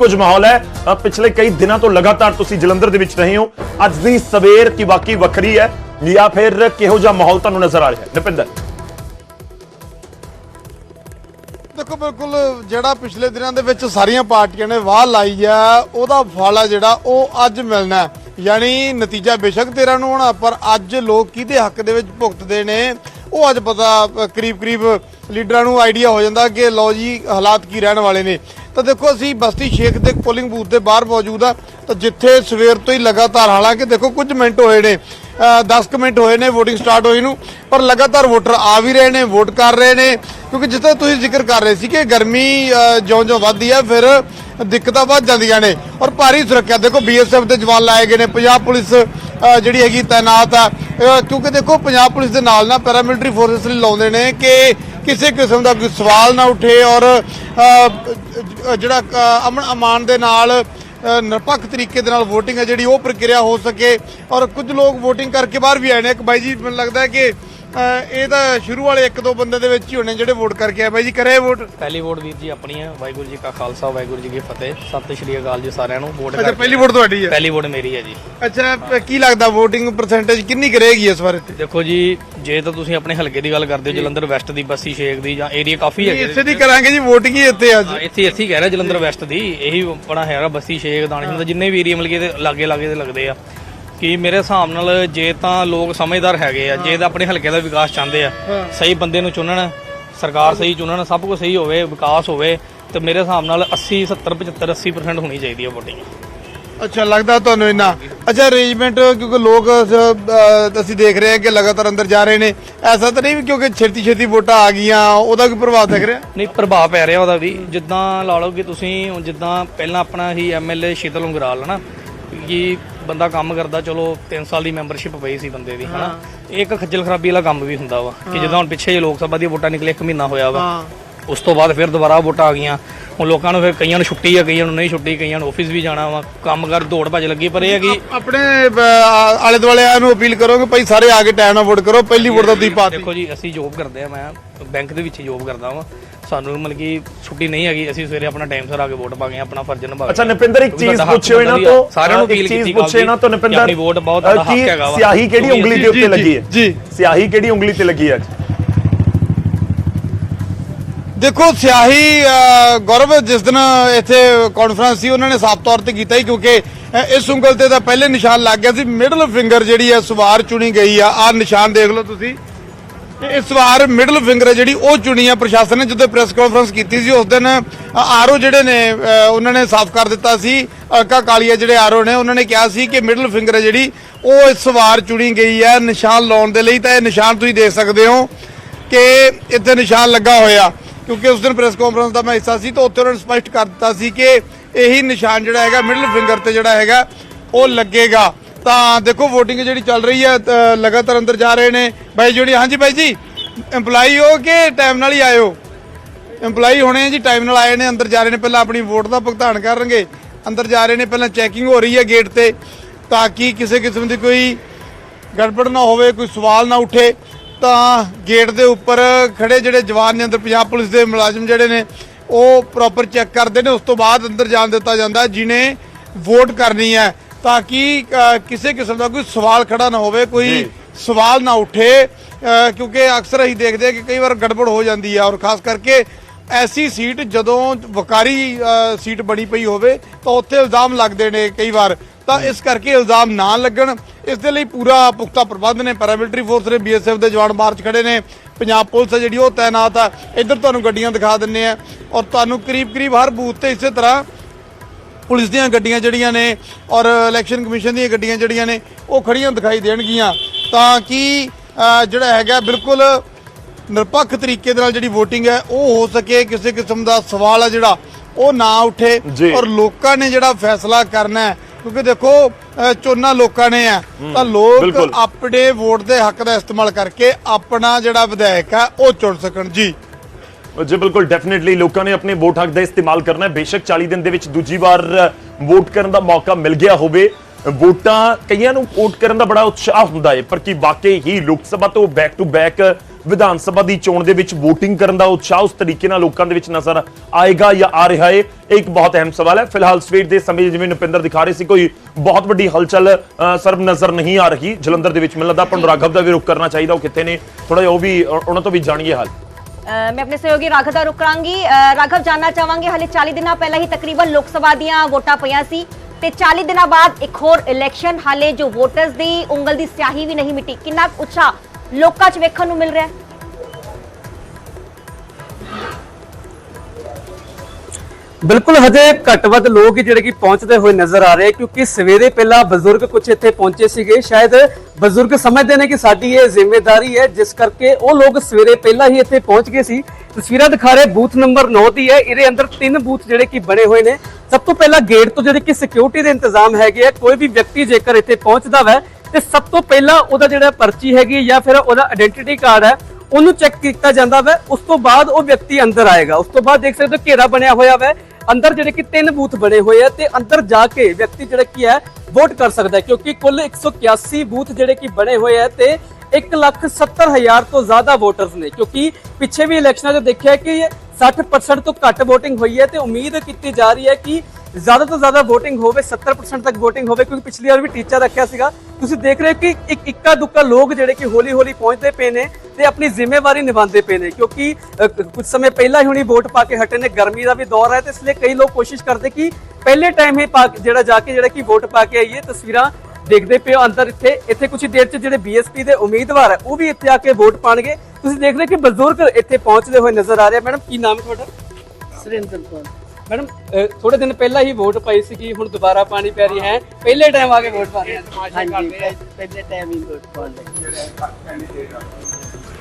ਕੁਝ ਮਾਹੌਲ ਹੈ। ਪਿਛਲੇ ਕਈ ਦਿਨਾਂ ਤੋਂ ਲਗਾਤਾਰ ਤੁਸੀਂ ਜਲੰਧਰ ਦੇ ਵਿੱਚ ਰਹੇ ਹੋ। ਅੱਜ ਦੀ ਸਵੇਰ ਕੀ ਵਾਕਈ ਵੱਖਰੀ ਹੈ ਜਾਂ ਫਿਰ ਕਿਹੋ ਜਿਹਾ ਮਾਹੌਲ ਤੁਹਾਨੂੰ ਨਜ਼ਰ ਆ ਰਿਹਾ ਹੈ? ਨਪਿੰਦਰ। ਦੇਖੋ, ਬਿਲਕੁਲ ਜਿਹੜਾ ਪਿਛਲੇ ਦਿਨਾਂ ਦੇ ਵਿੱਚ ਸਾਰੀਆਂ ਪਾਰਟੀਆਂ ਨੇ ਵਾਹ ਲਾਈ ਆ, ਉਹਦਾ ਫਲ ਆ ਜਿਹੜਾ, ਉਹ ਅੱਜ ਮਿਲਣਾ ਯਾਨੀ ਨਤੀਜਾ ਬੇਸ਼ੱਕ 13 ਨੂੰ ਹੋਣਾ, ਪਰ ਅੱਜ ਲੋਕ ਕਿਹਦੇ ਹੱਕ ਦੇ ਵਿੱਚ ਭੁਗਤਦੇ ਨੇ, ਉਹ ਅੱਜ ਪਤਾ ਕਰੀਬ ਕਰੀਬ ਲੀਡਰਾਂ ਨੂੰ ਆਈਡੀਆ ਹੋ ਜਾਂਦਾ ਕਿ ਲਓ ਜੀ, ਹਾਲਾਤ ਕੀ ਰਹਿਣ ਵਾਲੇ ਨੇ। ਤਾਂ ਦੇਖੋ ਅਸੀਂ ਬਸਤੀ ਸ਼ੇਖ ਦੇ ਪੋਲਿੰਗ ਬੂਥ ਦੇ ਬਾਹਰ ਮੌਜੂਦ ਆ। ਤਾਂ ਜਿੱਥੇ ਸਵੇਰ ਤੋਂ ਹੀ ਲਗਾਤਾਰ, ਹਾਲਾਂਕਿ ਦੇਖੋ ਕੁਝ ਮਿੰਟ ਹੋਏ ਨੇ 10 ਕੁ ਮਿੰਟ ਹੋਏ ਨੇ VOTING ਸਟਾਰਟ ਹੋਈ ਨੂੰ, ਪਰ ਲਗਾਤਾਰ ਵੋਟਰ ਆ ਵੀ ਰਹੇ ਨੇ ਵੋਟ ਕਰ ਰਹੇ ਨੇ। ਕਿਉਂਕਿ ਜਿੱਥੇ ਤੁਸੀਂ ਜ਼ਿਕਰ ਕਰ ਰਹੇ ਸੀ ਕਿ ਗਰਮੀ ਜਿਉਂ-ਜਿਉਂ ਵੱਧਦੀ ਹੈ ਫਿਰ ਦਿੱਕਤਾਂ ਵੱਧ ਜਾਂਦੀਆਂ ਨੇ। ਔਰ ਭਾਰੀ ਸੁਰੱਖਿਆ, ਦੇਖੋ ਬੀਐਸਐਫ ਦੇ ਜਵਾਨ ਲਾਏ ਗਏ ਨੇ, ਪੰਜਾਬ ਪੁਲਿਸ ਜਿਹੜੀ ਹੈਗੀ ਤਾਇਨਾਤ ਆ। ਕਿਉਂਕਿ ਦੇਖੋ ਪੰਜਾਬ ਪੁਲਿਸ ਦੇ ਨਾਲ ਨਾ ਪੈਰਾਮਿਲਟਰੀ ਫੋਰਸਸ ਲਈ ਲਾਉਂਦੇ ਨੇ ਕਿ ਕਿਸੇ ਕਿਸਮ ਦਾ ਕੋਈ ਸਵਾਲ ਨਾ ਉੱਠੇ ਔਰ ਜਿਹੜਾ ਅਮਨ ਅਮਾਨ ਦੇ ਨਾਲ ਨਿਰਪੱਖ ਤਰੀਕੇ ਦੇ ਨਾਲ VOTING ਹੈ ਜਿਹੜੀ ਉਹ ਪ੍ਰਕਿਰਿਆ ਹੋ ਸਕੇ ਔਰ ਕੁਝ ਲੋਕ VOTING ਕਰਕੇ ਬਾਹਰ ਵੀ ਆਏ ਨੇ। ਇੱਕ ਬਾਈ ਜੀ, ਮੈਨੂੰ ਲੱਗਦਾ ਹੈ ਕਿ ਇਹ ਤਾਂ ਸ਼ੁਰੂ ਵਾਲੇ ਇੱਕ ਦੋ ਬੰਦੇ ਦੇ ਵਿੱਚ ਹੀ ਹੋਣੇ ਜਿਹੜੇ ਵੋਟ ਕਰਕੇ ਆਏ। ਬਾਈ ਜੀ ਕਰੇ ਵੋਟ ਪਹਿਲੀ ਵੋਟ ਵੀਰ ਜੀ ਆਪਣੀ ਹੈ। ਵਾਹਿਗੁਰੂ ਜੀ ਕਾ ਖਾਲਸਾ ਵਾਹਿਗੁਰੂ ਜੀ ਕੀ ਫਤਿਹ। ਸਤਿ ਸ਼੍ਰੀ ਅਕਾਲ ਜੀ ਸਾਰਿਆਂ ਨੂੰ। ਵੋਟ ਅੱਛਾ ਪਹਿਲੀ ਵੋਟ ਤੁਹਾਡੀ ਹੈ? ਪਹਿਲੀ ਵੋਟ ਮੇਰੀ ਹੈ ਜੀ। ਅੱਛਾ ਕੀ ਲੱਗਦਾ VOTING ਪਰਸੈਂਟੇਜ ਕਿੰਨੀ ਕਰੇਗੀ ਇਸ ਵਾਰ ਇੱਥੇ? ਦੇਖੋ ਜੀ ਜੇ ਤਾਂ ਤੁਸੀਂ ਆਪਣੇ ਹਲਕੇ ਦੀ ਗੱਲ ਕਰਦੇ ਹੋ ਜਲੰਧਰ ਵੈਸਟ ਦੀ ਬੱਸੀ ਸ਼ੇਖ ਦੀ ਜਾਂ ਏਰੀਆ ਕਾਫੀ ਹੈਗੇ ਇਸੇ ਦੀ ਕਰਾਂਗੇ ਜੀ VOTING ਹੀ ਇੱਥੇ ਅੱਜ? ਹਾਂ, ਇੱਥੇ ਇੱਥੇ ਹੀ ਕਹਿ ਰਿਹਾ ਜਲੰਧਰ ਵੈਸਟ ਦੀ। ਇਹੀ ਬੜਾ ਹੈਗਾ ਬੱਸੀ ਸ਼ੇਖ ਦਾਨਿਸ਼ ਦਾ ਜਿੰਨੇ ਵੀ ਏਰੀਆ ਮਿਲ ਗਏ ਤੇ ਲਾਗੇ ਲਾਗੇ ਦੇ ਲੱਗਦੇ ਆ। ਕਿ ਮੇਰੇ ਹਿਸਾਬ ਨਾਲ ਜੇ ਤਾਂ ਲੋਕ ਸਮਝਦਾਰ ਹੈਗੇ ਆ ਜੇ ਤਾਂ ਆਪਣੇ ਹਲਕੇ ਦਾ ਵਿਕਾਸ ਚਾਹੁੰਦੇ ਆ ਸਹੀ ਬੰਦੇ ਨੂੰ ਚੁਣਨ ਸਰਕਾਰ ਸਹੀ ਚੁਣਨ ਸਭ ਕੁਝ ਸਹੀ ਹੋਵੇ ਵਿਕਾਸ ਹੋਵੇ ਤੇ ਮੇਰੇ ਹਿਸਾਬ ਨਾਲ 80 70 75 80% ਹੋਣੀ ਚਾਹੀਦੀ ਹੈ VOTING ਅੱਛਾ ਲੱਗਦਾ ਤੁਹਾਨੂੰ ਇੰਨਾ? ਅੱਛਾ ਅਰੇਂਜਮੈਂਟ ਕਿਉਂਕਿ ਲੋਕ ਅ, ਅਸੀਂ ਦੇਖ ਰਹੇ ਹਾਂ ਕਿ ਲਗਾਤਾਰ ਅੰਦਰ ਜਾ ਰਹੇ ਨੇ। ਐਸਾ ਤਾਂ ਨਹੀਂ ਵੀ ਕਿਉਂਕਿ ਛੇਤੀ ਛੇਤੀ ਵੋਟਾਂ ਆ ਗਈਆਂ ਉਹਦਾ ਕੋਈ ਪ੍ਰਭਾਵ ਦਿਖ ਰਿਹਾ? ਨਹੀਂ ਪ੍ਰਭਾਵ ਪੈ ਰਿਹਾ ਉਹਦਾ ਵੀ। ਜਿੱਦਾਂ ਲਾ ਲਓ ਕਿ ਤੁਸੀਂ ਹੁਣ ਜਿੱਦਾਂ ਪਹਿਲਾਂ ਆਪਣਾ ਹੀ ਐਮਐਲਏ ਸ਼ੀਤਲ ਉਂਗਰਾਲ ਹਨਾ? ਕਿ ਬੰਦਾ ਕੰਮ ਕਰਦਾ ਚਲੋ 3 ਸਾਲ ਦੀ ਮੈਂਬਰਸ਼ਿਪ ਪਈ ਸੀ ਬੰਦੇ ਦੀ ਹਨਾ? ਇਹ ਇੱਕ ਖੱਜਲ ਖਰਾਬੀ ਵਾਲਾ ਕੰਮ ਵੀ ਹੁੰਦਾ ਵਾ ਕਿ ਜਿੱਦਾਂ ਹੁਣ ਪਿੱਛੇ ਜੇ ਲੋਕ ਸਭਾ ਦੀਆਂ ਵੋਟਾਂ ਨਿਕਲੇ ਇੱਕ ਮਹੀਨਾ ਹੋਇਆ ਵਾ। ਉਸ ਤੋਂ ਬਾਅਦ ਫਿਰ ਦੁਬਾਰਾ ਵੋਟਾਂ ਆ ਗਈਆਂ। ਹੁਣ ਲੋਕਾਂ ਨੂੰ ਫਿਰ ਕਈਆਂ ਨੂੰ ਛੁੱਟੀ ਆ ਕਈਆਂ ਨੂੰ ਨਹੀਂ ਛੁੱਟੀ ਕਈਆਂ ਨੂੰ ਆਫਿਸ ਵੀ ਜਾਣਾ ਵਾ। ਕੰਮ ਕਰ ਦੌੜ ਭੱਜ ਲੱਗੀ ਪਰ ਇਹ ਹੈ ਕਿ ਆਪਣੇ ਆਲੇ ਦੁਆਲੇ ਨੂੰ ਅਪੀਲ ਕਰੋਗੇ ਭਾਈ ਸਾਰੇ ਆ ਕੇ ਟਾਈਮ ਨਾਲ ਵੋਟ ਕਰੋ ਪਹਿਲੀ ਵੋਟ ਤਾਂ ਤੁਸੀਂ ਪਾਤੀ ਦੇਖੋ ਜੀ ਅਸੀਂ ਜੋਬ ਕਰਦੇ ਆ ਮੈਂ ਬੈਂਕ ਦੇ ਵਿੱਚ ਜੋਬ ਕਰਦਾ ਵਾਂ। ਸਾਨੂੰ ਮਤਲਬ ਕਿ ਛੁੱਟੀ ਨਹੀਂ ਹੈਗੀ ਅਸੀਂ ਸਵੇਰੇ ਆਪਣਾ ਟਾਈਮ ਸਿਰ ਆ ਕੇ ਵੋਟ ਪਾ ਗਏ ਆਪਣਾ ਫਰਜ਼ ਨਿਭਾ ਅੱਛਾ ਨਪਿੰਦਰ ਇੱਕ ਚੀਜ਼ ਪੁੱਛਿਓ ਇਹਨਾਂ ਆ। ਤੋਂ। ਸਾਰਿਆਂ ਨੂੰ ਅਪੀਲ ਕੀਤੀ ਪੁੱਛੇ ਇਹਨਾਂ ਤੋਂ ਨਪਿੰਦਰ। ਆਪਣੀ ਵੋਟ ਬਹੁਤ ਅ, ਤੁਹਾਡਾ ਕੀ ਹੱਕ ਹੈਗਾ ਵਾ। ਸਿਆਹੀ ਕਿਹੜੀ ਉਂਗਲੀ ਦੇ ਉੱਤੇ ਲੱਗੀ ਹੈ? ਜੀ। ਸਿਆਹੀ ਕਿਹੜੀ ਉਂਗਲੀ ਤੇ ਲੱਗੀ ਹੈ ਅੱਜ? ਦੇਖੋ, ਸਿਆਹੀ ਗੌਰਵ, ਜਿਸ ਦਿਨ ਇੱਥੇ ਕਾਨਫਰੰਸ ਸੀ, ਉਹਨਾਂ ਨੇ ਸਾਫ਼ ਤੌਰ ਤੇ ਕੀਤਾ ਹੀ, ਕਿਉਂਕਿ ਇਸ ਉਂਗਲ ਤੇ ਤਾਂ ਪਹਿਲੇ ਨਿਸ਼ਾਨ ਲੱਗ ਗਿਆ ਸੀ। ਮਿਡਲ ਫਿੰਗਰ ਜਿਹੜੀ ਹੈ ਸਵਾਰ ਚੁਣੀ ਗਈ ਆ। ਆ ਨਿਸ਼ਾਨ ਦੇਖ ਲਓ ਤੁਸੀਂ। ਤੇ ਇਸ ਵਾਰ ਮਿਡਲ ਫਿੰਗਰ ਹੈ ਜਿਹੜੀ, ਉਹ ਚੁਣੀ ਆ ਪ੍ਰਸ਼ਾਸਨ ਨੇ, ਜਦੋਂ ਪ੍ਰੈਸ ਕਾਨਫਰੰਸ ਕੀਤੀ ਸੀ, ਉਸ ਦਿਨ ਆਰਓ ਜਿਹੜੇ ਨੇ ਉਹਨਾਂ ਨੇ ਸਾਫ਼ ਕਰ ਦਿੱਤਾ ਸੀ। ਅਲਕਾ ਕਾਲੀਆ ਜਿਹੜੇ ਆਰਓ ਨੇ, ਉਹਨਾਂ ਨੇ ਕਿਹਾ ਸੀ ਕਿ ਮਿਡਲ ਫਿੰਗਰ ਹੈ ਜਿਹੜੀ, ਉਹ ਇਸ ਵਾਰ ਚੁਣੀ ਗਈ ਹੈ ਨਿਸ਼ਾਨ ਲਾਉਣ ਦੇ ਲਈ ਤਾਂ ਇਹ ਨਿਸ਼ਾਨ ਤੁਸੀਂ ਦੇਖ ਸਕਦੇ ਹੋ ਕਿ ਇੱਥੇ ਨਿਸ਼ਾਨ ਲੱਗਾ ਹੋਇਆ। ਕਿਉਂਕਿ ਉਸ ਦਿਨ ਪ੍ਰੈਸ ਕਾਨਫਰੰਸ ਦਾ ਮੈਂ ਹਿੱਸਾ ਸੀ ਤਾਂ ਉੱਥੇ ਉਹਨਾਂ ਨੇ ਸਪਸ਼ਟ ਕਰ ਦਿੱਤਾ ਸੀ ਕਿ ਇਹੀ ਨਿਸ਼ਾਨ ਜਿਹੜਾ ਹੈਗਾ ਮਿਡਲ ਫਿੰਗਰ ਤੇ ਜਿਹੜਾ ਹੈਗਾ ਉਹ ਲੱਗੇਗਾ। ਤਾਂ ਦੇਖੋ VOTING ਜਿਹੜੀ ਚੱਲ ਰਹੀ ਹੈ ਲਗਾਤਾਰ ਅੰਦਰ ਜਾ ਰਹੇ ਨੇ। ਬਾਈ ਜਿਹੜੀ ਹਾਂਜੀ ਬਾਈ ਜੀ EMPLOYE ਹੋ ਕਿ ਟਾਈਮ ਨਾਲ ਹੀ ਆਇਓ EMPLOYE ਹੋਣੇ ਆ ਜੀ ਟਾਈਮ ਨਾਲ ਆਏ ਨੇ, ਅੰਦਰ ਜਾ ਰਹੇ ਨੇ। ਪਹਿਲਾਂ ਆਪਣੀ ਵੋਟ ਦਾ ਭੁਗਤਾਨ ਕਰਨਗੇ। ਅੰਦਰ ਜਾ ਰਹੇ ਨੇ, ਪਹਿਲਾਂ ਚੈਕਿੰਗ ਹੋ ਰਹੀ ਹੈ ਗੇਟ ਤੇ ਤਾਂ ਕਿ ਕਿਸੇ ਕਿਸਮ ਦੀ ਕੋਈ ਗੜਬੜ ਨਾ ਹੋਵੇ, ਕੋਈ ਸਵਾਲ ਨਾ ਉੱਠੇ। ਤਾਂ ਗੇਟ ਦੇ ਉੱਪਰ ਖੜੇ ਜਿਹੜੇ ਜਵਾਨ ਨੇ ਅੰਦਰ ਪੰਜਾਬ ਪੁਲਿਸ ਦੇ ਮੁਲਾਜ਼ਮ ਜਿਹੜੇ ਨੇ ਉਹ ਪ੍ਰੋਪਰ ਚੈੱਕ ਕਰਦੇ ਨੇ ਉਸ ਤੋਂ ਬਾਅਦ ਅੰਦਰ ਜਾਣ ਦਿੱਤਾ ਜਾਂਦਾ ਜਿਨੇ ਵੋਟ ਕਰਨੀ ਹੈ ਤਾਂ ਕਿ ਕਿਸੇ ਕਿਸਮ ਦਾ ਕੋਈ ਸਵਾਲ ਖੜਾ ਨਾ ਹੋਵੇ ਕੋਈ ਸਵਾਲ ਨਾ ਉੱਠੇ ਕਿਉਂਕਿ ਅਕਸਰ ਅਸੀਂ ਦੇਖਦੇ ਹਾਂ ਕਿ ਕਈ ਵਾਰ ਗੜਬੜ ਹੋ ਜਾਂਦੀ ਹੈ ਔਰ ਖਾਸ ਕਰਕੇ ਐਸੀ ਸੀਟ ਜਦੋਂ ਵਕਾਰੀ ਸੀਟ ਬਣੀ ਪਈ ਹੋਵੇ ਤਾਂ ਉੱਥੇ ਇਲਜ਼ਾਮ ਲੱਗਦੇ ਨੇ ਕਈ ਵਾਰ। ਤਾਂ ਇਸ ਕਰਕੇ ਇਲਜ਼ਾਮ ਨਾ ਲੱਗਣ। ਇਸ ਦੇ ਲਈ ਪੂਰਾ ਪੁਖਤਾ ਪ੍ਰਬੰਧ ਨੇ ਪੈਰਾਮਿਲਟਰੀ ਫੋਰਸ ਨੇ ਬੀਐਸਐਫ ਦੇ ਜਵਾਨ ਮਾਰਚ ਖੜੇ ਨੇ। ਪੰਜਾਬ ਪੁਲਿਸ ਹੈ ਜਿਹੜੀ ਉਹ ਤਾਇਨਾਤ ਆ। ਇੱਧਰ ਤੁਹਾਨੂੰ ਗੱਡੀਆਂ ਦਿਖਾ ਦਿੰਨੇ ਆ। ਔਰ ਤੁਹਾਨੂੰ ਕਰੀਬ ਕਰੀਬ ਹਰ ਬੂਥ ਤੇ ਇਸੇ ਤਰ੍ਹਾਂ ਪੁਲਿਸ ਦੀਆਂ ਗੱਡੀਆਂ ਜਿਹੜੀਆਂ ਨੇ ਔਰ ਇਲੈਕਸ਼ਨ ਕਮਿਸ਼ਨ ਦੀਆਂ ਗੱਡੀਆਂ ਜਿਹੜੀਆਂ ਨੇ ਉਹ ਖੜੀਆਂ ਦਿਖਾਈ ਦੇਣਗੀਆਂ। ਤਾਂ ਕਿ ਜਿਹੜਾ ਹੈਗਾ ਬਿਲਕੁਲ ਨਿਰਪੱਖ ਤਰੀਕੇ ਦੇ ਨਾਲ ਜਿਹੜੀ VOTING ਹੈ ਉਹ ਹੋ ਸਕੇ। ਕਿਸੇ ਕਿਸਮ ਦਾ ਸਵਾਲ ਹੈ ਜਿਹੜਾ ਉਹ ਨਾ ਉੱਠੇ। ਔਰ ਲੋਕਾਂ ਨੇ ਜਿਹੜਾ ਫੈਸਲਾ ਕਰਨਾ ਹੈ ਕਿਉਂਕਿ ਦੇਖੋ ਅ, ਚੁਣਨਾ ਲੋਕਾਂ ਨੇ ਆ। ਤਾਂ ਲੋਕ। ਆਪਣੇ ਵੋਟ ਦੇ ਹੱਕ ਦਾ ਇਸਤੇਮਾਲ ਕਰਕੇ ਆਪਣਾ ਜਿਹੜਾ ਵਿਧਾਇਕ ਹੈ ਉਹ ਚੁਣ ਸਕਣ। ਜੀ। ਜੀ ਬਿਲਕੁਲ ਡੈਫੀਨਿਟਲੀ ਲੋਕਾਂ ਨੇ ਆਪਣੇ ਵੋਟ ਹੱਕ ਦਾ ਇਸਤੇਮਾਲ ਕਰਨਾ ਹੈ। ਬੇਸ਼ੱਕ 40 ਦਿਨ ਦੇ ਵਿੱਚ ਦੂਜੀ ਵਾਰ ਵੋਟ ਕਰਨ ਦਾ ਮੌਕਾ ਮਿਲ ਗਿਆ ਹੋਵੇ। ਵੋਟਾਂ ਕਈਆਂ ਨੂੰ ਵੋਟ ਕਰਨ ਦਾ ਬੜਾ ਉਤਸ਼ਾਹ ਹੁੰਦਾ ਹੈ ਪਰ ਕੀ ਵਾਕਈ ਹੀ ਲੋਕ ਸਭਾ ਤੋਂ back to back Vidhan Sabha ਦੀ ਚੋਣ ਦੇ ਵਿੱਚ VOTING ਕਰਨ ਦਾ ਉਤਸ਼ਾਹ ਉਸ ਤਰੀਕੇ ਨਾਲ ਲੋਕਾਂ ਦੇ ਵਿੱਚ ਨਜ਼ਰ ਆਏਗਾ ਜਾਂ ਆ ਰਿਹਾ ਹੈ ਇਹ ਇੱਕ ਬਹੁਤ ਅਹਿਮ ਸਵਾਲ ਹੈ। ਫਿਲਹਾਲ ਸਵੇਰ ਦੇ ਸਮੇਂ ਜਿਵੇਂ ਨੁਪਿੰਦਰ ਦਿਖਾ ਰਹੇ ਸੀ ਕੋਈ ਬਹੁਤ ਵੱਡੀ ਹਲਚਲ ਅ, ਸਰਬ ਨਜ਼ਰ ਨਹੀਂ ਆ ਰਹੀ। ਜਲੰਧਰ ਦੇ ਵਿੱਚ ਮੈਨੂੰ ਲੱਗਦਾ ਆਪਾਂ ਨੂੰ ਰਾਘਵ ਦਾ ਵੀ ਰੁਕ ਕਰਨਾ ਚਾਹੀਦਾ ਉਹ ਕਿੱਥੇ ਨੇ? ਥੋੜਾ ਜਿਹਾ ਉਹ ਵੀ ਉਹਨਾਂ ਤੋਂ ਵੀ ਜਾਣੀਏ ਹਾਲ। ਮੈਂ ਆਪਣੇ ਸਹਿਯੋਗੀ ਰਾਘਵ ਦਾ ਰੁਕ ਕਰਾਂਗੀ। ਅ, ਰਾਘਵ ਜਾਨਣਾ ਚਾਹਾਂਗੇ ਹਲੇ 40 ਦਿਨਾਂ ਪਹਿਲਾਂ ਹੀ ਤਕਰੀਬਨ ਲੋਕ ਸਭਾ ਦੀਆਂ ਵੋਟਾਂ ਪਈਆਂ ਸੀ। ਤੇ 40 ਦਿਨਾਂ ਬਾਅਦ ਇੱਕ ਹੋਰ ਇਲੈਕਸ਼ਨ ਹਾਲੇ ਜੋ ਵੋਟਰਸ ਦੀ ਉਂਗਲ ਦੀ ਸਿਆਹੀ ਵੀ ਨਹੀਂ ਮਿਟੀ, ਕਿੰਨਾ ਕੁ ਉਤਸ਼ਾਹ ਲੋਕਾਂ 'ਚ ਵੇਖਣ ਨੂੰ ਮਿਲ ਰਿਹਾ ਹੈ? ਬਿਲਕੁਲ ਹਜੇ ਘੱਟ ਵੱਧ ਲੋਕ ਹੀ ਜਿਹੜੇ ਕਿ ਪਹੁੰਚਦੇ ਹੋਏ ਨਜ਼ਰ ਆ ਰਹੇ ਕਿਉਂਕਿ ਸਵੇਰੇ ਪਹਿਲਾਂ ਬਜ਼ੁਰਗ ਕੁਝ ਇੱਥੇ ਪਹੁੰਚੇ ਸੀਗੇ। ਸ਼ਾਇਦ ਬਜ਼ੁਰਗ ਸਮਝਦੇ ਨੇ ਕਿ ਸਾਡੀ ਇਹ ਜ਼ਿੰਮੇਵਾਰੀ ਹੈ, ਜਿਸ ਕਰਕੇ ਉਹ ਲੋਕ ਸਵੇਰੇ ਪਹਿਲਾਂ ਹੀ ਇੱਥੇ ਪਹੁੰਚ ਗਏ ਸੀ। ਤਸਵੀਰਾਂ ਦਿਖਾ ਰਹੇ ਬੂਥ ਨੰਬਰ 9 ਦੀ ਹੈ। ਇਹਦੇ ਅੰਦਰ ਤਿੰਨ ਬੂਥ ਜਿਹੜੇ ਕਿ ਬਣੇ ਹੋਏ ਨੇ। ਸਭ ਤੋਂ ਪਹਿਲਾਂ ਗੇਟ ਤੋਂ ਜਿਹੜੇ ਕਿ ਸਿਕਿਉਰਿਟੀ ਦੇ ਇੰਤਜ਼ਾਮ ਹੈਗੇ ਆ, ਕੋਈ ਵੀ ਵਿਅਕਤੀ ਜੇਕਰ ਇੱਥੇ ਪਹੁੰਚਦਾ ਵੈ, ਤੇ ਸਭ ਤੋਂ ਪਹਿਲਾਂ ਉਹਦਾ ਜਿਹੜਾ ਪਰਚੀ ਹੈਗੀ ਜਾਂ ਫਿਰ ਉਹਦਾ ਆਇਡੈਂਟੀਟੀ ਕਾਰਡ ਹੈ, ਉਹਨੂੰ ਚੈੱਕ ਕੀਤਾ ਜਾਂਦਾ ਵੈ। ਉਸ ਤੋਂ ਬਾਅਦ ਉਹ ਵਿਅਕਤੀ ਅੰਦਰ ਆਏਗਾ। ਉਸ ਤੋਂ ਬਾਅਦ ਦੇਖ ਸਕਦੇ ਹੋ ਘੇਰਾ ਬਣਿਆ ਹੋਇਆ ਵੈ। ਅੰਦਰ ਜਿਹੜੇ ਕਿ ਤਿੰਨ ਬੂਥ ਬਣੇ ਹੋਏ ਆ ਤੇ ਅੰਦਰ ਜਾ ਕੇ ਵਿਅਕਤੀ ਜਿਹੜਾ ਕੀ ਹੈ ਵੋਟ ਕਰ ਸਕਦਾ ਹੈ, ਕਿਉਂਕਿ ਕੁੱਲ 181 ਬੂਥ ਜਿਹੜੇ ਕਿ ਬਣੇ ਹੋਏ ਆ ਤੇ 170000 ਤੋਂ ਜ਼ਿਆਦਾ ਵੋਟਰਸ ਨੇ, ਕਿਉਂਕਿ ਪਿੱਛੇ ਵੀ ਇਲੈਕਸ਼ਨਾਂ 'ਚ ਦੇਖਿਆ ਕਿ 60% ਤੋਂ ਘੱਟ VOTING ਹੋਈ ਹੈ ਤੇ ਉਮੀਦ ਕੀਤੀ ਜਾ ਰਹੀ ਹੈ ਕਿ ਜ਼ਿਆਦਾ ਤੋਂ ਜ਼ਿਆਦਾ VOTING ਹੋਵੇ 70% ਤੱਕ VOTING ਹੋਵੇ, ਕਿਉਂਕਿ ਪਿਛਲੀ ਵਾਰ ਵੀ ਟੀਚਾ ਰੱਖਿਆ ਸੀਗਾ। ਤੁਸੀਂ ਦੇਖ ਰਹੇ ਹੋ ਕਿ ਇੱਕ ਇੱਕਾ ਦੁੱਕਾ ਲੋਕ ਜਿਹੜੇ ਕਿ ਹੌਲੀ ਹੌਲੀ ਪਹੁੰਚਦੇ ਪਏ ਨੇ ਤੇ ਆਪਣੀ ਜ਼ਿੰਮੇਵਾਰੀ ਨਿਭਾਉਂਦੇ ਪਏ ਨੇ, ਕਿਉਂਕਿ ਕੁਝ ਸਮੇਂ ਪਹਿਲਾਂ ਹੀ ਹੁਣੀ ਵੋਟ ਪਾ ਕੇ ਹਟੇ ਨੇ, ਗਰਮੀ ਦਾ ਵੀ ਦੌਰ ਹੈ, ਤੇ ਇਸ ਲਈ ਕਈ ਲੋਕ ਕੋਸ਼ਿਸ਼ ਕਰਦੇ ਕਿ ਪਹਿਲੇ ਟਾਈਮ ਹੀ ਜਿਹੜਾ ਜਾ ਕੇ, ਜਿਹੜਾ ਕਿ ਵੋਟ ਪਾ ਕੇ ਆਈਏ, ਤਸਵੀਰਾਂ ਦੇਖਦੇ ਪਏ ਹੋ ਅੰਦਰ ਇੱਥੇ ਇੱਥੇ ਕੁਝ ਦੇਰ ਚ ਜਿਹੜੇ ਬੀਐਸਪੀ ਦੇ ਉਮੀਦਵਾਰ ਹੈ ਉਹ ਵੀ ਇੱਥੇ ਆ ਕੇ ਵੋਟ ਪਾਣਗੇ। ਤੁਸੀਂ ਦੇਖ ਰਹੇ ਹੋ ਕਿ ਬਜ਼ੁਰਗ ਇੱਥੇ ਪਹੁੰਚਦੇ ਹੋਏ ਨਜ਼ਰ ਆ ਰਹੇ ਮੈਡਮ, ਕੀ ਨਾਮ ਹੈ ਤੁਹਾਡਾ? ਸੁਰਿੰਦਰ ਕੌਰ। ਮੈਡਮ ਥੋੜੇ ਦਿਨ ਪਹਿਲਾਂ ਹੀ ਵੋਟ ਪਾਈ ਸੀਗੀ ਹੁਣ ਦੁਬਾਰਾ ਪਾਣੀ ਪੈ ਰਹੀ ਹੈ। ਪਹਿਲੇ ਟਾਈਮ ਆ ਕੇ ਵੋਟ ਪਾ ਰਹੇ ਹਾਂ? ਹਾਂਜੀ ਪਹਿਲੇ ਟਾਈਮ ਹੀ ਵੋਟ ਲੱਗੇ।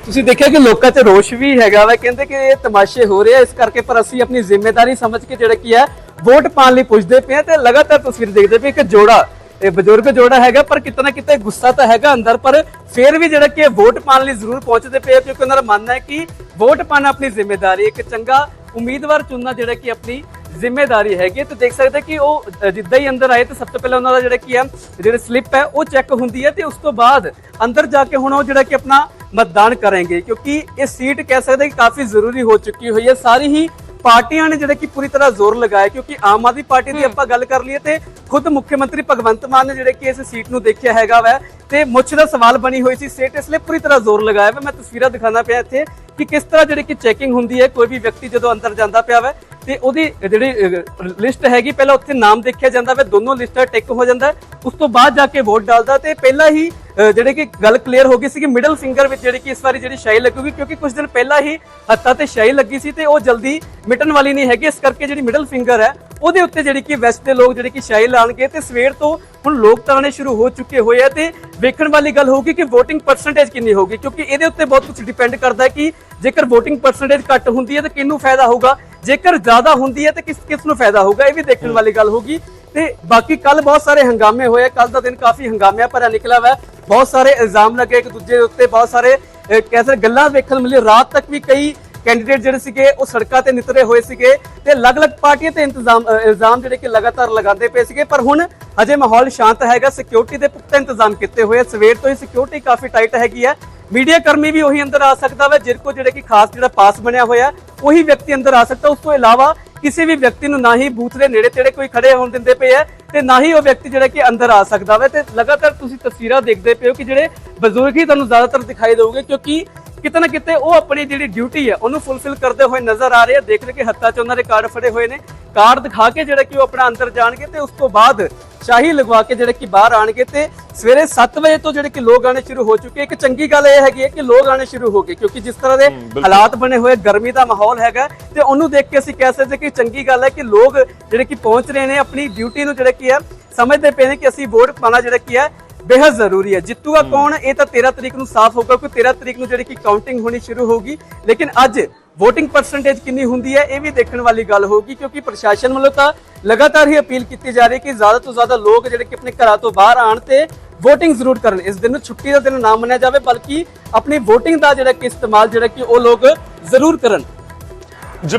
ਤੁਸੀਂ ਦੇਖਿਆ ਕਿ ਲੋਕਾਂ 'ਚ ਰੋਸ਼ ਵੀ ਹੈਗਾ ਵਾ ਕਹਿੰਦੇ ਕਿ ਇਹ ਤਮਾਸ਼ੇ ਹੋ ਰਹੇ ਆ ਇਸ ਕਰਕੇ ਪਰ ਅਸੀਂ ਆਪਣੀ ਜ਼ਿੰਮੇਵਾਰੀ ਸਮਝ ਕੇ ਜਿਹੜਾ ਕੀ ਹੈ ਵੋਟ ਪਾਉਣ ਲਈ ਪੁੱਛਦੇ ਪਏ ਤੇ ਲਗਾਤਾਰ ਤਸਵੀਰ ਦੇਖਦੇ ਪਏ ਇੱਕ ਜੋੜਾ ਇਹ ਬਜ਼ੁਰਗ ਜੋੜਾ ਹੈਗਾ ਪਰ ਕਿਤੇ ਨਾ ਕਿਤੇ ਗੁੱਸਾ ਤਾਂ ਹੈਗਾ ਅੰਦਰ ਪਰ ਫਿਰ ਵੀ ਜਿਹੜਾ ਕਿ ਵੋਟ ਪਾਉਣ ਲਈ ਜ਼ਰੂਰ ਪਹੁੰਚਦੇ ਪਏ ਕਿਉਂਕਿ ਉਹਨਾਂ ਦਾ ਮੰਨਣਾ ਹੈ ਕਿ ਵੋਟ ਪਾਣਾ ਆਪਣੀ ਜ਼ਿੰਮੇਵਾਰੀ ਇੱਕ ਚੰਗਾ ਉਮੀਦਵਾਰ ਚੁਣਨਾ ਜਿਹੜਾ ਕਿ ਆਪਣੀ ਜ਼ਿੰਮੇਵਾਰੀ ਹੈਗੀ ਤੇ ਦੇਖ ਸਕਦੇ ਕਿ ਉਹ ਜਿੱਦਾਂ ਹੀ ਅੰਦਰ ਆਏ ਤੇ ਸਭ ਤੋਂ ਪਹਿਲਾਂ ਉਹਨਾਂ ਦਾ ਜਿਹੜਾ ਕੀ ਹੈ ਜਿਹੜੇ ਸਲਿੱਪ ਹੈ ਉਹ ਚੈੱਕ ਹੁੰਦੀ ਹੈ ਤੇ ਉਸ ਤੋਂ ਬਾਅਦ ਅੰਦਰ ਜਾ ਕੇ ਹੁਣ ਉਹ ਜਿਹੜਾ ਕਿ ਆਪਣਾ ਮਤਦਾਨ ਕਰਾਂਗੇ। ਕਿਉਂਕਿ ਇਹ ਸੀਟ ਕਹਿ ਸਕਦੇ ਕਿ ਕਾਫੀ ਜ਼ਰੂਰੀ ਹੋ ਚੁੱਕੀ ਹੋਈ ਹੈ। ਸਾਰੀ ਹੀ ਪਾਰਟੀਆਂ ਨੇ ਜਿਹੜੇ ਕਿ ਪੂਰੀ ਤਰ੍ਹਾਂ ਜ਼ੋਰ ਲਗਾਇਆ ਕਿਉਂਕਿ ਆਮ ਆਦਮੀ ਪਾਰਟੀ ਦੀ ਆਪਾਂ ਗੱਲ ਕਰ ਲਈਏ ਤੇ ਖੁਦ ਮੁੱਖ ਮੰਤਰੀ ਭਗਵੰਤ ਮਾਨ ਨੇ ਜਿਹੜੇ ਕਿ ਇਸ ਸੀਟ ਨੂੰ ਦੇਖਿਆ ਹੈਗਾ ਵੈ। ਤੇ ਮੁੱਛ ਦਾ ਸਵਾਲ ਬਣੀ ਹੋਈ ਸੀ ਸੀਟ ਇਸ ਲਈ ਪੂਰੀ ਤਰ੍ਹਾਂ ਜ਼ੋਰ ਲਗਾਇਆ ਵਾ। ਮੈਂ ਤਸਵੀਰਾਂ ਦਿਖਾਣਾ ਪਿਆ ਇੱਥੇ ਕਿ ਕਿਸ ਤਰ੍ਹਾਂ ਜਿਹੜੀ ਕਿ ਚੈਕਿੰਗ ਹੁੰਦੀ ਹੈ ਕੋਈ ਵੀ ਵਿਅਕਤੀ ਜਦੋਂ ਅੰਦਰ ਜਾਂਦਾ ਪਿਆ ਵੈ ਤੇ ਉਹਦੀ ਜਿਹੜੀ ਲਿਸਟ ਹੈਗੀ, ਪਹਿਲਾਂ ਉੱਥੇ ਨਾਮ ਦੇਖਿਆ ਜਾਂਦਾ ਵਾ, ਦੋਨੋਂ ਲਿਸਟਾਂ ਟਿਕ ਹੋ ਜਾਂਦਾ। ਉਸ ਤੋਂ ਬਾਅਦ ਜਾ ਕੇ ਵੋਟ ਡਾਲਦਾ ਤੇ ਪਹਿਲਾਂ ਹੀ ਜਿਹੜੇ ਕਿ ਗੱਲ ਕਲੀਅਰ ਹੋ ਗਈ ਸੀ ਕਿ ਮਿਡਲ ਫਿੰਗਰ ਵਿੱਚ ਜਿਹੜੀ ਕਿ ਇਸ ਵਾਰੀ ਜਿਹੜੀ ਸ਼ਾਈ ਲੱਗੂਗੀ, ਕਿਉਂਕਿ ਕੁਝ ਦਿਨ ਪਹਿਲਾਂ ਹੀ ਹੱਥਾਂ ਤੇ ਸ਼ਾਈ ਲੱਗੀ ਸੀ ਤੇ ਉਹ ਜਲਦੀ ਮਿਟਣ ਵਾਲੀ ਨਹੀਂ ਹੈਗੀ, ਇਸ ਕਰਕੇ ਜਿਹੜੀ ਮਿਡਲ ਫਿੰਗਰ ਹੈ, ਉਹਦੇ ਉੱਤੇ ਜਿਹੜੀ ਕਿ ਵੈਸਟ ਦੇ ਲੋਕ ਜਿਹੜੇ ਕਿ ਸ਼ਾਈ ਲਾਣਗੇ ਤੇ ਸਵੇਰ ਤੋਂ ਹੁਣ ਲੋਕ ਤਾਣੇ ਸ਼ੁਰੂ ਹੋ ਚੁੱਕੇ ਹੋਏ ਆ ਤੇ ਵੇਖਣ ਵਾਲੀ ਗੱਲ ਹੋਊਗੀ ਕਿ VOTING ਪਰਸੈਂਟੇਜ ਕਿੰਨੀ ਹੋਊਗੀ, ਕਿਉਂਕਿ ਇਹਦੇ ਉੱਤੇ ਬਹੁਤ ਕੁਝ ਡਿਪੈਂਡ ਕਰਦਾ ਹੈ ਕਿ ਜੇਕਰ VOTING ਪਰਸੈਂਟੇਜ ਘੱਟ ਹੁੰਦੀ ਹੈ ਤਾਂ ਕਿਹਨੂੰ ਫਾਇਦਾ ਹੋਊਗਾ। ਜੇਕਰ ਜ਼ਿਆਦਾ ਹੁੰਦੀ ਹੈ ਤਾਂ ਕਿਸ ਕਿਸ ਨੂੰ ਫਾਇਦਾ ਹੋਊਗਾ? ਇਹ ਵੀ ਦੇਖਣ ਵਾਲੀ ਗੱਲ ਹੋਊਗੀ। ਤੇ ਬਾਕੀ ਕੱਲ ਬਹੁਤ ਸਾਰੇ ਹੰਗਾਮੇ ਹੋਏ ਕੱਲ ਦਾ ਦਿਨ ਕਾਫੀ ਹੰਗਾਮਿਆਂ ਭਰਿਆ ਨਿਕਲਿਆ ਵਾ ਬਹੁਤ ਸਾਰੇ ਇਲਜ਼ਾਮ ਲੱਗੇ ਇੱਕ ਦੂਜੇ ਦੇ ਉੱਤੇ। ਬਹੁਤ ਸਾਰੇ ਅਹ, ਕਹਿ ਸਕਦੇ ਗੱਲਾਂ ਵੇਖਣ ਨੂੰ ਮਿਲੀ। ਰਾਤ ਤੱਕ ਵੀ ਕਈ ਕੈਂਡੀਡੇਟ ਜਿਹੜੇ ਸੀਗੇ ਉਹ ਸੜਕਾਂ ਤੇ ਨਿਤਰੇ ਹੋਏ ਸੀਗੇ ਤੇ ਅਲੱਗ-ਅਲੱਗ ਪਾਰਟੀਆਂ ਤੇ ਇੰਤਜ਼ਾਮ ਇਲਜ਼ਾਮ ਜਿਹੜੇ ਕਿ ਲਗਾਤਾਰ ਲਗਾਉਂਦੇ ਪਏ ਸੀਗੇ। ਪਰ ਹੁਣ ਅਜੇ ਮਾਹੌਲ ਸ਼ਾਂਤ ਹੈਗਾ। ਸਿਕਿਉਰਿਟੀ ਦੇ ਪੁਖਤਾ ਇੰਤਜ਼ਾਮ ਕੀਤੇ ਹੋਏ ਸਵੇਰ ਤੋਂ ਹੀ ਸਿਕਿਉਰਿਟੀ ਕਾਫੀ ਟਾਈਟ ਹੈਗੀ ਹੈ ਮੀਡੀਆ ਕਰਮੀ ਵੀ ਉਹੀ ਅੰਦਰ ਆ ਸਕਦਾ ਵਾ ਜਿਰ ਕੋ ਜਿਹੜੇ ਕਿ ਖਾਸ ਜਿਹੜਾ ਪਾਸ ਬਣਿਆ ਹੋਇਆ। ਉਹੀ ਵਿਅਕਤੀ ਅੰਦਰ ਆ ਸਕਦਾ, ਉਸ ਤੋਂ ਇਲਾਵਾ ਕਿਸੇ ਵੀ ਵਿਅਕਤੀ ਨੂੰ ਨਾ ਹੀ ਬੂਥ ਦੇ ਨੇੜੇ ਤੇੜੇ ਕੋਈ ਖੜੇ ਹੋਣ ਦਿੰਦੇ ਪਏ ਆ ਤੇ ਨਾ ਹੀ ਉਹ ਵਿਅਕਤੀ ਜਿਹੜਾ ਕਿ ਅੰਦਰ ਆ ਸਕਦਾ ਵਾ। ਤੇ ਲਗਾਤਾਰ ਤੁਸੀਂ ਤਸਵੀਰਾਂ ਦੇਖਦੇ ਪਏ ਹੋ ਕਿ ਜਿਹੜੇ ਬਜ਼ੁਰਗ ਹੀ ਤੁਹਾਨੂੰ ਜ਼ਿਆਦਾਤਰ ਦਿਖਾਈ ਦੇਊਗੇ ਕਿਉਂਕਿ ਕਿਤੇ ਨਾ ਕਿਤੇ ਉਹ ਆਪਣੀ ਜਿਹੜੀ ਡਿਊਟੀ ਹੈ ਉਹਨੂੰ ਫੁੱਲਫਿਲ ਕਰਦੇ ਹੋਏ ਨਜ਼ਰ ਆ ਰਹੇ ਆ। ਦੇਖ ਰਹੇ ਕਿ ਹੱਥਾਂ 'ਚ ਉਹਨਾਂ ਦੇ ਕਾਰਡ ਫੜੇ ਹੋਏ ਨੇ। ਕਾਰਡ ਦਿਖਾ ਕੇ ਜਿਹੜਾ ਕਿ ਉਹ ਆਪਣਾ ਅੰਦਰ ਜਾਣਗੇ ਤੇ ਉਸ ਤੋਂ ਬਾਅਦ ਸ਼ਾਹੀ ਲਗਵਾ ਕੇ ਜਿਹੜੇ ਕਿ ਬਾਹਰ ਆਣਗੇ ਤੇ ਸਵੇਰੇ 7 ਵਜੇ ਤੋਂ ਜਿਹੜੇ ਕਿ ਲੋਕ ਆਣੇ ਸ਼ੁਰੂ ਹੋ ਚੁੱਕੇ। ਇੱਕ ਚੰਗੀ ਗੱਲ ਇਹ ਹੈਗੀ ਹੈ ਕਿ ਲੋਕ ਆਣੇ ਸ਼ੁਰੂ ਹੋ ਗਏ ਕਿਉਂਕਿ ਜਿਸ ਤਰ੍ਹਾਂ ਦੇ ਹਾਲਾਤ ਬਣੇ ਹੋਏ ਗਰਮੀ ਦਾ ਮਾਹੌਲ ਹੈਗਾ ਤੇ ਉਹਨੂੰ ਦੇਖ ਕੇ ਅਸੀਂ ਕਹਿ ਸਕਦੇ ਕਿ ਚੰਗੀ ਗੱਲ ਹੈ ਕਿ ਲੋਕ ਜਿਹੜੇ ਕਿ ਪਹੁੰਚ ਰਹੇ ਨੇ ਆਪਣੀ ਡਿਊਟੀ ਨੂੰ ਜਿਹੜਾ ਕੀ ਹੈ ਸਮਝਦੇ ਪਏ ਨੇ ਕਿ ਅਸੀਂ ਵੋਟ ਪਾਣਾ ਜਿਹੜਾ ਕੀ ਹੈ ਬੇहद ਜ਼ਰੂਰੀ ਹੈ। ਜਿੱਤੂਗਾ ਕੌਣ? ਇਹ ਤਾਂ 13 ਤਰੀਕ ਨੂੰ ਸਾਫ਼ ਹੋਗਾ ਕਿ 13 ਤਰੀਕ ਨੂੰ ਜਿਹੜੀ ਕਿ ਕਾਊਂਟਿੰਗ ਹੋਣੀ ਸ਼ੁਰੂ ਹੋਗੀ ਲੇਕਿਨ ਅੱਜ VOTING ਪਰਸੈਂਟੇਜ ਕਿੰਨੀ ਹੁੰਦੀ ਹੈ ਇਹ ਵੀ ਦੇਖਣ ਵਾਲੀ ਗੱਲ ਹੋਗੀ ਕਿਉਂਕਿ ਪ੍ਰਸ਼ਾਸਨ ਵੱਲੋਂ ਤਾਂ ਲਗਾਤਾਰ ਹੀ ਅਪੀਲ ਕੀਤੀ ਜਾ ਰਹੀ ਹੈ ਕਿ ਜ਼ਿਆਦਾ ਤੋਂ ਜ਼ਿਆਦਾ ਲੋਕ ਜਿਹੜੇ ਕਿ ਆਪਣੇ ਘਰਾਂ ਤੋਂ ਬਾਹਰ ਆਣ ਤੇ VOTING ਜ਼ਰੂਰ ਕਰਨ। ਇਸ ਦਿਨ ਨੂੰ ਛੁੱਟੀ ਦਾ ਦਿਨ ਨਾ ਮੰਨਿਆ ਜਾਵੇ ਬਲਕਿ ਆਪਣੀ VOTING ਦਾ ਜਿਹੜਾ ਕਿ ਇਸਤੇਮਾਲ ਜਿਹੜਾ ਕਿ ਉਹ ਲੋਕ ਜ਼ਰੂਰ ਕਰਨ।